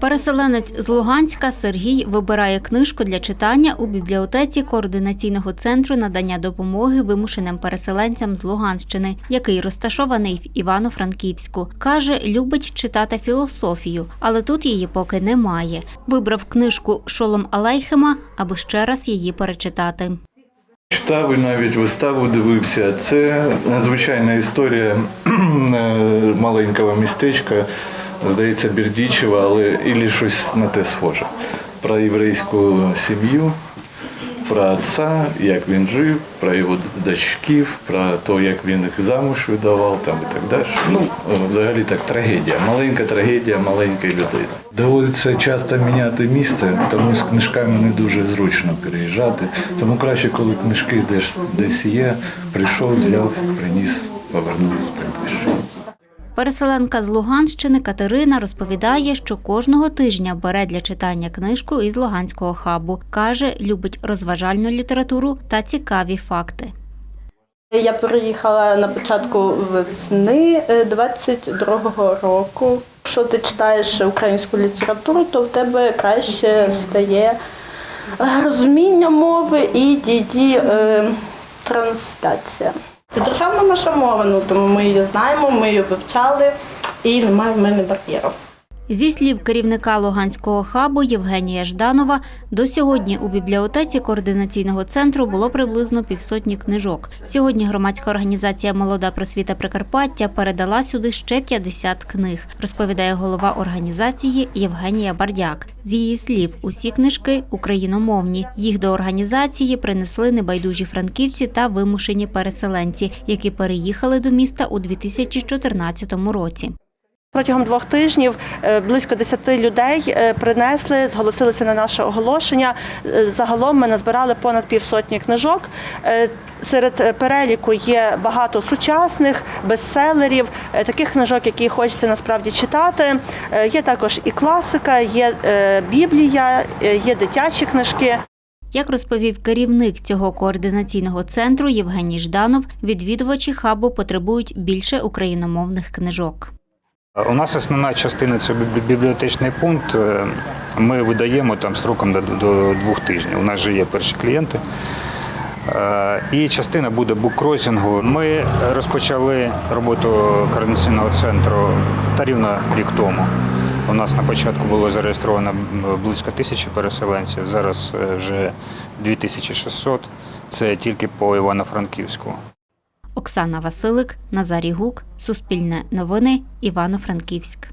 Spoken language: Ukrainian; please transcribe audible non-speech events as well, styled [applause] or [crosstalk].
Переселенець з Луганська Сергій вибирає книжку для читання у бібліотеці координаційного центру надання допомоги вимушеним переселенцям з Луганщини, який розташований в Івано-Франківську. Каже, любить читати філософію, але тут її поки немає. Вибрав книжку Шолом Алейхема, аби ще раз її перечитати. Читав і навіть виставу дивився. Це надзвичайна історія [clears throat] е, маленького містечка, здається, Бердічева, але і щось на те схоже. Про єврейську сім'ю, про отця, як він жив, про його дочків, про те, як він їх замуж видавав там і так далі. Ну, взагалі так трагедія. Маленька трагедія маленької людини. Доводиться часто міняти місце, тому з книжками не дуже зручно переїжджати. Тому краще, коли книжки десь, десь є, прийшов, взяв, приніс, повернув далі. Переселенка з Луганщини Катерина розповідає, що кожного тижня бере для читання книжку із Луганського хабу. Каже, любить розважальну літературу та цікаві факти. Я переїхала на початку весни е, 22-го року. Якщо ти читаєш українську літературу, то в тебе краще стає е, розуміння мови і діді е, трансляція. Це державна наша мова, ну тому ми її знаємо, ми її вивчали і немає в мене бар'єру. Зі слів керівника Луганського хабу Євгенія Жданова, до сьогодні у бібліотеці координаційного центру було приблизно півсотні книжок. Сьогодні громадська організація Молода просвіта Прикарпаття передала сюди ще 50 книг, розповідає голова організації Євгенія Бардяк. З її слів, усі книжки україномовні. Їх до організації принесли небайдужі франківці та вимушені переселенці, які переїхали до міста у 2014 році. Протягом двох тижнів е, близько 10 людей е, принесли, зголосилися на наше оголошення. Е, Загалом ми назбирали понад півсотні книжок. Серед переліку є багато сучасних бестселерів, таких книжок, які хочеться насправді читати. Є також і класика, є біблія, є дитячі книжки. Як розповів керівник цього координаційного центру Євгеній Жданов, відвідувачі хабу потребують більше україномовних книжок. У нас основна частина це бібліотечний пункт. Е, Ми видаємо там строком до, до двох тижнів. У нас же є перші клієнти. Е, І частина буде буккросінгу. Ми розпочали роботу координаційного центру та рівно рік тому. У нас на початку було зареєстровано близько тисячі переселенців. Зараз е, вже 2600. Це тільки по Івано-Франківську. Оксана Василик, Назарій Гук, Суспільне новини, Івано-Франківськ.